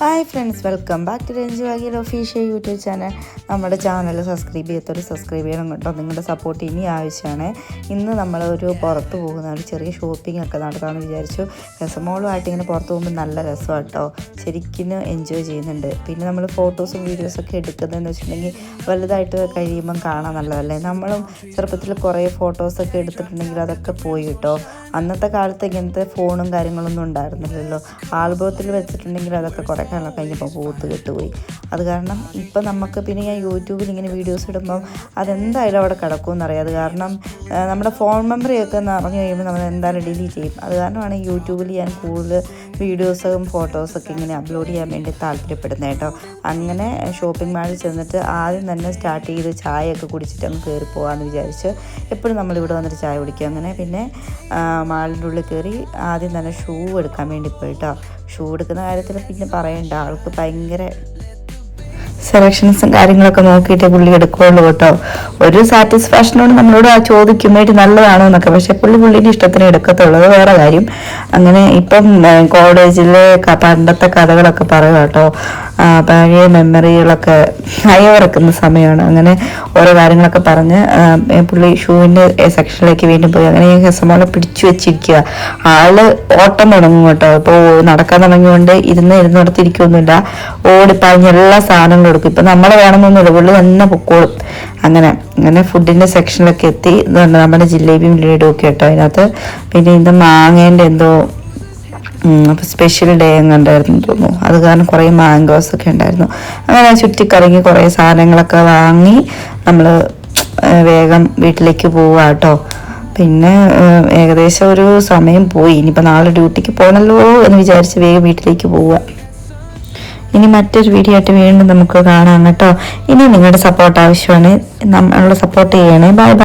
Hi friends welcome back to Ranju വാഗിൽ official YouTube channel. നമ്മുടെ channel subscribe ചെയ്യാത്തൊരു subscribe ചെയ്യണം കേട്ടോ. നിങ്ങളുടെ സപ്പോർട്ട് ഇനി ആവശ്യമാണ്. ഇന്ന് നമ്മളൊരു പുറത്ത് പോകുന്ന ഒരു ചെറിയ ഷോപ്പിംഗ് ഒക്കെ നടത്താമെന്ന് വിചാരിച്ചു. രസമോളുമായിട്ട് ഇങ്ങനെ പുറത്ത് പോകുമ്പോൾ നല്ല രസമാണ് കേട്ടോ ശരിക്കും എൻജോയ് ചെയ്യുന്നുണ്ട്. പിന്നെ നമ്മൾ ഫോട്ടോസും വീഡിയോസൊക്കെ എടുക്കുന്നതെന്ന് വെച്ചിട്ടുണ്ടെങ്കിൽ വലുതായിട്ട് കഴിയുമ്പം കാണാൻ നല്ലതല്ലേ? നമ്മളും ചെറുപ്പത്തിൽ കുറേ ഫോട്ടോസൊക്കെ എടുത്തിട്ടുണ്ടെങ്കിൽ അതൊക്കെ പോയി കേട്ടോ. അന്നത്തെ കാലത്ത് ഇങ്ങനത്തെ ഫോണും കാര്യങ്ങളൊന്നും ഉണ്ടായിരുന്നില്ലല്ലോ. ആൽബത്തിൽ വെച്ചിട്ടുണ്ടെങ്കിൽ അതൊക്കെ കുറേ കാലം കഴിഞ്ഞപ്പോൾ പൂത്ത് കെട്ടുപോയി. അത് കാരണം ഇപ്പം നമുക്ക് പിന്നെ ഞാൻ യൂട്യൂബിൽ ഇങ്ങനെ വീഡിയോസ് ഇടുമ്പം അതെന്തായാലും അവിടെ കിടക്കുമെന്നറിയാം. അത് കാരണം നമ്മുടെ ഫോൺ മെമ്മറിയൊക്കെ നിറഞ്ഞു കഴിയുമ്പോൾ നമ്മൾ എന്തായാലും ഡിലീറ്റ് ചെയ്യും. അത് കാരണമാണ് യൂട്യൂബിൽ ഞാൻ കൂടുതൽ വീഡിയോസും ഫോട്ടോസൊക്കെ ഇങ്ങനെ അപ്ലോഡ് ചെയ്യാൻ വേണ്ടി താല്പര്യപ്പെടുന്നത് കേട്ടോ. അങ്ങനെ ഷോപ്പിംഗ് മാളിൽ ചെന്നിട്ട് ആദ്യം തന്നെ സ്റ്റാർട്ട് ചെയ്ത് ചായയൊക്കെ കുടിച്ചിട്ട് അങ്ങ് കയറി പോകാമെന്ന് വിചാരിച്ച് എപ്പോഴും നമ്മളിവിടെ വന്നിട്ട് ചായ കുടിക്കും. അങ്ങനെ പിന്നെ മാളിന്റെ ഉള്ളിൽ കയറി ആദ്യം തന്നെ ഷൂ എടുക്കാൻ വേണ്ടി പോയിട്ടോ ഷൂ എടുക്കുന്ന കാര്യത്തിൽ പിന്നെ പറയണ്ട. ആൾക്ക് ഭയങ്കര സെലക്ഷൻസും കാര്യങ്ങളൊക്കെ നോക്കിയിട്ട് പുള്ളി എടുക്കുകയുള്ളൂ കേട്ടോ. ഒരു സാറ്റിസ്ഫാക്ഷനോട് നമ്മളോട് ആ ചോദിക്കും നല്ലതാണോ? എന്നൊക്കെ. പക്ഷെ പുള്ളി പുള്ളിന്റെ ഇഷ്ടത്തിന് എടുക്കത്തുള്ളത് വേറെ കാര്യം. അങ്ങനെ ഇപ്പം കോളേജിലെ പണ്ടത്തെ കഥകളൊക്കെ പറയുക കേട്ടോ. പഴയ മെമ്മറികളൊക്കെ അയവിറക്കുന്ന സമയമാണ്. അങ്ങനെ ഓരോ കാര്യങ്ങളൊക്കെ പറഞ്ഞ് പുള്ളി ഷൂവിന്റെ സെക്ഷനിലേക്ക് വീണ്ടും പോയി. അങ്ങനെ ഞാൻ ഹെസമോളെ പിടിച്ചു വെച്ചിരിക്കുക. ആൾ ഓട്ടം തുടങ്ങും കേട്ടോ. ഇപ്പോൾ നടക്കാൻ തുടങ്ങിയോണ്ട് ഇരുന്ന് ഇരുന്നിടത്തിരിക്കൊന്നുമില്ല ഓടിപ്പാഞ്ഞ് എല്ലാ സാധനങ്ങളും എടുക്കും ഇപ്പം നമ്മൾ വേണമെന്നൊന്നുമില്ല പുള്ളി തന്നെ പൊക്കോളും. അങ്ങനെ. അങ്ങനെ ഫുഡിന്റെ സെക്ഷനിലൊക്കെ എത്തി. നമ്മുടെ ജിലേബിയും ലീഡും ഒക്കെ കേട്ടോ അതിനകത്ത്. പിന്നെ ഇത് മാങ്ങേന്റെ എന്തോ സ്പെഷ്യൽ ഡേ ഉണ്ടായിരുന്നു തോന്നുന്നു. അത് കാരണം കുറേ മാംഗോസ് ഒക്കെ ഉണ്ടായിരുന്നു. അങ്ങനെ ചുറ്റിക്കറങ്ങി കുറേ സാധനങ്ങളൊക്കെ വാങ്ങി നമ്മൾ വേഗം വീട്ടിലേക്ക് പോവുക കേട്ടോ. പിന്നെ ഏകദേശം ഒരു സമയം പോയി. ഇനിയിപ്പോൾ നാളെ ഡ്യൂട്ടിക്ക് പോകണല്ലോ എന്ന് വിചാരിച്ച് വേഗം വീട്ടിലേക്ക് പോവുക ഇനി മറ്റൊരു വീഡിയോ ആയിട്ട് വീണ്ടും നമുക്ക് കാണാം കേട്ടോ. ഇനി നിങ്ങളുടെ സപ്പോർട്ട് ആവശ്യമാണ്. നമ്മളുടെ സപ്പോർട്ട് ചെയ്യണേ. ബൈ